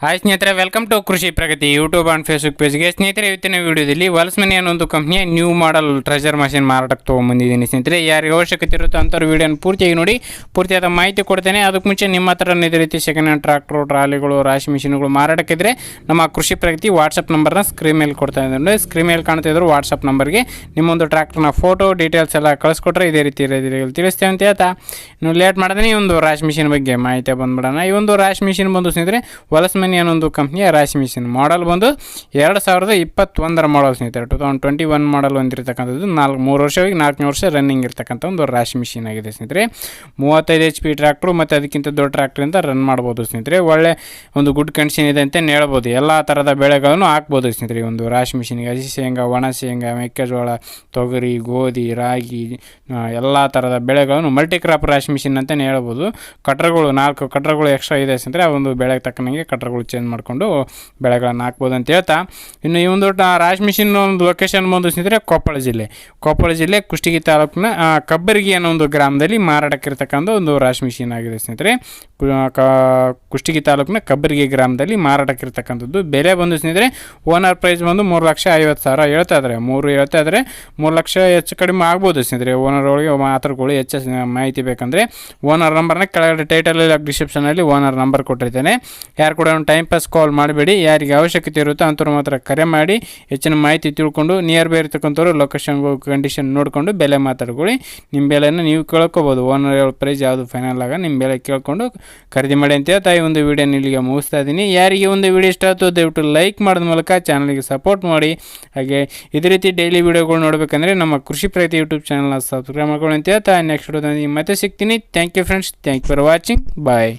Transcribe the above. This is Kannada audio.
ಹಾಯ್ ಸ್ನೇಹಿತರೆ welcome to Krishi Pragati YouTube and Facebook ಪೇಜ್ಗೆ ಸ್ನೇಹಿತರೆ, ಇವತ್ತಿನ ವಿಡಿಯೋದಲ್ಲಿ ವಲಸ್ಮನಿ ಅನ್ನೋ ಒಂದು ಕಂಪ್ನಿಯ ನ್ಯೂ ಮಾಡಲ್ ಟ್ರೆಜರ್ ಮಷಿನ್ ಮಾರಾಟಕ್ಕೆ ತೊಗೊಂಬಂದಿದ್ದೀನಿ. ಸ್ನೇಹಿತರೆ, ಯಾರಿಗೆ ಅವಶ್ಯಕತೆ ಇರುತ್ತೋ ಅಂಥವ್ರು ವಿಡಿಯೋನ ಪೂರ್ತಿಯಾಗಿ ನೋಡಿ, ಪೂರ್ತಿಯಾದ ಮಾಹಿತಿ ಕೊಡ್ತೇನೆ. ಅದಕ್ಕೆ ಮುಂಚೆ ನಿಮ್ಮ ಹತ್ರ ಇದೇ ರೀತಿ ಸೆಕೆಂಡ್ ಹ್ಯಾಂಡ್ ಟ್ರಾಕ್ಟ್ರು ಟ್ರಾಲಿಗಳು ರಾಶಿ ಮಿಷಿನ್ಗಳು ಮಾರಾಟಕ್ಕಿದ್ರೆ ನಮ್ಮ ಕೃಷಿ ಪ್ರಗತಿ ವಾಟ್ಸಪ್ ನಂಬರ್ನ ಸ್ಕ್ರೀನ್ ಮೇಲೆ ಕೊಡ್ತಾ ಇದ್ದಾರೆ. ಸ್ಕ್ರೀನ್ ಮೇಲೆ ಕಾಣ್ತಾ ಇದ್ರು ವಾಟ್ಸಪ್ ನಂಬರ್ಗೆ ನಿಮ್ಮೊಂದು ಟ್ರಾಕ್ಟರ್ನ ಫೋಟೋ ಡೀಟೇಲ್ಸ್ ಎಲ್ಲ ಕಳಿಸ್ಕೊಟ್ರೆ ಇದೇ ರೀತಿ ರೀತಿಯಲ್ಲಿ ತಿಳಿಸ್ತೇವೆ ಅಂತ ಹೇಳ್ತಾ. ನೀವು ಲೇಟ್ ಮಾಡಿದ್ರೆ ಈ ಒಂದು ರಾಶಿ ಮಿಷಿನ್ ಬಗ್ಗೆ ಮಾಹಿತಿ ಬಂದ್ಬಿಡೋಣ. ಈ ಒಂದು ರಾಶಿ ಮಿಷಿನ್ ಬಂದು ಸ್ನೇಹಿತರೆ ವಲಸ್ಮನಿ ಅನ್ನೋ ಏನೊಂದು ಕಂಪ್ನಿಯ ರಾಶಿ ಮಿಷಿನ್ ಮಾಡಲ್ ಬಂದು ಎರಡು ಸಾವಿರದ ಇಪ್ಪತ್ತೊಂದರ ಮಾಡಲ್ ಸ್ನೇಹಿತರೆ. Two thousand twenty one model ಹೊಂದಿರತಕ್ಕಂಥದ್ದು ನಾಲ್ಕು, ಮೂರು ವರ್ಷವಾಗಿ ನಾಲ್ಕನೇ ವರ್ಷ ರನ್ನಿಂಗ್ ಇರ್ತಕ್ಕಂಥ ಒಂದು ರಾಶಿ ಮಿಷಿನ್ ಆಗಿದೆ ಸ್ನೇಹಿತರೆ. ಮೂವತ್ತೈದು ಎಚ್ ಪಿ ಟ್ರ್ಯಾಕ್ಟ್ರು ಮತ್ತು ಅದಕ್ಕಿಂತ ದೊಡ್ಡ ಟ್ರ್ಯಾಕ್ಟ್ರಿಂದ ರನ್ ಮಾಡ್ಬೋದು ಸ್ನೇಹಿತರೆ. ಒಳ್ಳೆ ಒಂದು ಗುಡ್ ಕಂಡೀಷನ್ ಇದೆ ಅಂತಲೇ ಹೇಳ್ಬೋದು. ಎಲ್ಲ ಥರದ ಬೆಳೆಗಳನ್ನು ಹಾಕ್ಬೋದು ಸ್ನೇಹಿತರೆ ಒಂದು ರಾಶಿ ಮಿಷಿನ್ಗೆ. ಹಸಿ ಶೇಂಗಾ, ಒಣ ಶೇಂಗಾ, ಮೆಕ್ಕೆಜೋಳ, ತೊಗರಿ, ಗೋಧಿ, ರಾಗಿ ಎಲ್ಲ ಥರದ ಬೆಳೆಗಳನ್ನು ಮಲ್ಟಿ ಕ್ರಾಪ್ ರಾಶಿ ಮಿಷಿನ್ ಅಂತಲೇ ಹೇಳ್ಬೋದು. ಕಟ್ರಗಳು, ನಾಲ್ಕು ಕಟ್ರಗಳು ಎಕ್ಸ್ಟ್ರಾ ಇದೆ ಸ್ನೇಹಿತರೆ. ಆ ಒಂದು ಬೆಳೆಗೆ ತಕ್ಕನಂಗೆ ಕಟ್ರಗಳು ಚೇಂಜ್ ಮಾಡಿಕೊಂಡು ಬೆಳೆಗಳನ್ನು ಹಾಕ್ಬೋದು ಅಂತ ಹೇಳ್ತಾ. ಇನ್ನು ಈ ಒಂದು ರಾಶ್ ಮಿಷಿನ್ ಒಂದು ಲೊಕೇಶನ್ ಬಂದು ಸ್ನೇಹಿತರೆ ಕೊಪ್ಪಳ ಜಿಲ್ಲೆ. ಕೊಪ್ಪಳ ಜಿಲ್ಲೆ ಕುಷ್ಟಗಿ ತಾಲೂಕಿನ ಕಬ್ಬರಿಗಿ ಅನ್ನೋ ಒಂದು ಗ್ರಾಮದಲ್ಲಿ ಮಾರಾಟಕ್ಕಿರ್ತಕ್ಕಂಥ ಒಂದು ರಾಶ್ ಮಿಷಿನ್ ಆಗಿದೆ ಸ್ನೇಹಿತರೆ. ಕುಷ್ಟಗಿ ತಾಲೂಕಿನ ಕಬ್ಬರಿಗೆ ಗ್ರಾಮದಲ್ಲಿ ಮಾರಾಟಕ್ಕಿರ್ತಕ್ಕಂಥದ್ದು. ಬೆಲೆ ಬಂದು ಸ್ನೇಹಿತರೆ ಓನರ್ ಪ್ರೈಸ್ ಬಂದು ಮೂರು ಲಕ್ಷ ಐವತ್ತು ಸಾವಿರ ಹೇಳ್ತಾ ಇದ್ದಾರೆ ಮೂರು ಹೇಳ್ತಾ ಇದ್ದಾರೆ ಮೂರು ಲಕ್ಷ ಹೆಚ್ಚು ಕಡಿಮೆ ಆಗ್ಬೋದು ಸ್ನೇಹಿತರೆ. ಓನರ್ ಒಳಗೆ ಕೊಡಿ ಹೆಚ್ಚು ಮಾಹಿತಿ ಬೇಕಂದರೆ ಓನರ್ ನಂಬರ್ನ ಕೆಳಗಡೆ ಟೈಟಲಲ್ಲಿ ಡಿಸ್ಕ್ರಿಪ್ಷನಲ್ಲಿ ಓನರ್ ನಂಬರ್ ಕೊಟ್ಟಿರ್ತೇನೆ. ಯಾರು ಕೂಡ ಒಂದು ಟೈಮ್ ಪಾಸ್ ಕಾಲ್ ಮಾಡಬೇಡಿ. ಯಾರಿಗೆ ಅವಶ್ಯಕತೆ ಇರುತ್ತೋ ಅಂಥವ್ರು ಮಾತ್ರ ಕರೆ ಮಾಡಿ, ಹೆಚ್ಚಿನ ಮಾಹಿತಿ ತಿಳ್ಕೊಂಡು ನಿಯರ್ ಬೈ ಇರ್ತಕ್ಕಂಥವ್ರು ಲೊಕೇಶನ್ ಕಂಡೀಷನ್ ನೋಡಿಕೊಂಡು ಬೆಲೆ ಮಾತಾಡ್ಕೊಳ್ಳಿ. ನಿಮ್ಮ ಬೆಲೆಯನ್ನು ನೀವು ಕೇಳ್ಕೊಬೋದು. ಓನರ್ ಪ್ರೈಸ್ ಯಾವುದು ಫೈನಲ್ ಆಗ ನಿಮ್ಮ ಬೆಲೆ ಕೇಳ್ಕೊಂಡು ಖರೀದಿ ಮಾಡಿ ಅಂತ ಹೇಳ್ತಾ ಈ ಒಂದು ವಿಡಿಯೋನ ಇಲ್ಲಿಗೆ ಮುಗಿಸ್ತಾ ಇದ್ದೀನಿ ಯಾರಿಗೆ ಒಂದು ವಿಡಿಯೋ ಇಷ್ಟ ಆಯಿತು, ದಯವಿಟ್ಟು ಲೈಕ್ ಮಾಡಿದ ಮೂಲಕ ಚಾನಲ್ಗೆ ಸಪೋರ್ಟ್ ಮಾಡಿ. ಹಾಗೆ ಇದೇ ರೀತಿ ಡೈಲಿ ವಿಡಿಯೋಗಳು ನೋಡಬೇಕಂದ್ರೆ ನಮ್ಮ ಕೃಷಿ ಪ್ರಗತಿ ಯೂಟ್ಯೂಬ್ ಚಾನಲ್ನ ಸಬ್ಸ್ಕ್ರೈಬ್ ಮಾಡ್ಕೊಳ್ಳಿ ಅಂತ ಹೇಳ್ತಾ ನೆಕ್ಸ್ಟ್ ವಿಡಿಯೋದಲ್ಲಿ ಮತ್ತೆ ಸಿಗ್ತೀನಿ. Thank you friends thank you for watching bye